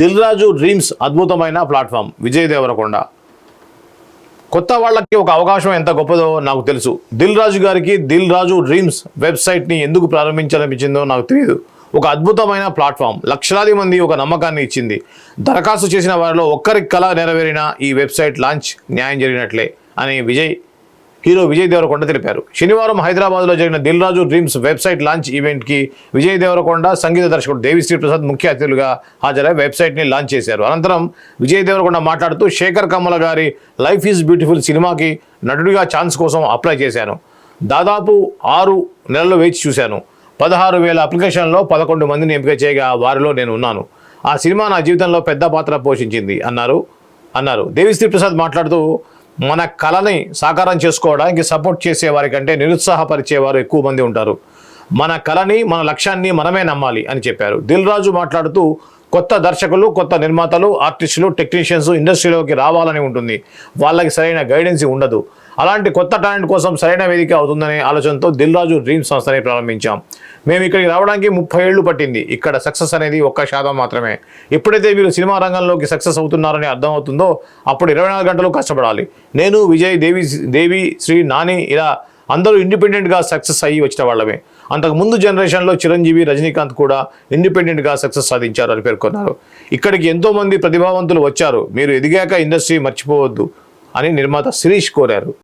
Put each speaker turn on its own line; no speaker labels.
Dil Raju Dreams అద్భుతమైన platform Vijay Deverakonda. కొత్త వాళ్ళకి ఒక అవకాశం ఎంత గొప్పదో నాకు తెలుసు. దిల్ రాజు గారికి దిల్ రాజు డ్రీమ్స్ వెబ్సైట్ని ఎందుకు ప్రారంభించాలనిపించిందో నాకు తెలియదు ఒక అద్భుతమైన ప్లాట్ఫామ్ లక్షలాది మంది ఒక నమ్మకాన్ని ఇచ్చింది. దరఖాస్తు చేసిన వారిలో ఒక్కరికి కళ నెరవేరిన ఈ వెబ్సైట్ లాంచ్ న్యాయం జరిగినట్లే అని విజయ్ హీరో విజయ్ దేవరకొండ తెలిపారు. శనివారం హైదరాబాద్లో జరిగిన Dil Raju Dreams website launch ఈవెంట్కి విజయ్ దేవరకొండ సంగీత దర్శకుడు దేవిశ్రీ ప్రసాద్ ముఖ్య అతిథులుగా హాజరై వెబ్సైట్ని లాంచ్ చేశారు. అనంతరం విజయ్ దేవరకొండ మాట్లాడుతూ శేఖర్ కమ్మల గారి లైఫ్ ఈజ్ బ్యూటిఫుల్ సినిమాకి నటుడిగా ఛాన్స్ కోసం అప్లై చేశాను. దాదాపు ఆరు నెలలు వేచి చూశాను. పదహారు వేల అప్లికేషన్లో పదకొండు మందిని ఎంపిక చేయగా వారిలో నేను ఉన్నాను. ఆ సినిమా నా జీవితంలో పెద్ద పాత్ర పోషించింది అన్నారు. అన్నారు. దేవిశ్రీ ప్రసాద్ మాట్లాడుతూ మన కళని సాకారం చేసుకోవడానికి సపోర్ట్ చేసేవారి కంటే నిరుత్సాహపరిచేవారు ఎక్కువ మంది ఉంటారు. మన కళని మన లక్ష్యాన్ని మనమే నమ్మాలి అని చెప్పారు. దిల్ రాజు మాట్లాడుతూ కొత్త దర్శకులు కొత్త నిర్మాతలు ఆర్టిస్టులు టెక్నీషియన్స్ ఇండస్ట్రీలోకి రావాలని ఉంటుంది. వాళ్ళకి సరైన గైడెన్స్ ఉండదు. అలాంటి కొత్త టాలెంట్ కోసం సరైన వేదిక అవుతుందనే ఆలోచనతో దిల్ రాజు డ్రీమ్ సంస్థని ప్రారంభించాం. మేము ఇక్కడికి రావడానికి ముప్పై ఏళ్ళు పట్టింది. ఇక్కడ సక్సెస్ అనేది ఒక్క శాతం మాత్రమే. ఎప్పుడైతే మీరు సినిమా రంగంలోకి సక్సెస్ అవుతున్నారని అర్థమవుతుందో అప్పుడు ఇరవై నాలుగు గంటలు కష్టపడాలి. నేను విజయ్ దేవి దేవి శ్రీ నాని ఇలా అందరూ ఇండిపెండెంట్గా సక్సెస్ అయ్యి వచ్చిన వాళ్ళమే. అంతకు ముందు జనరేషన్లో చిరంజీవి రజనీకాంత్ కూడా ఇండిపెండెంట్గా సక్సెస్ సాధించారు అని పేర్కొన్నారు. ఇక్కడికి ఎంతోమంది ప్రతిభావంతులు వచ్చారు. మీరు ఎదిగాక ఇండస్ట్రీ మర్చిపోవద్దు అని నిర్మాత శిరీష్ కోరారు.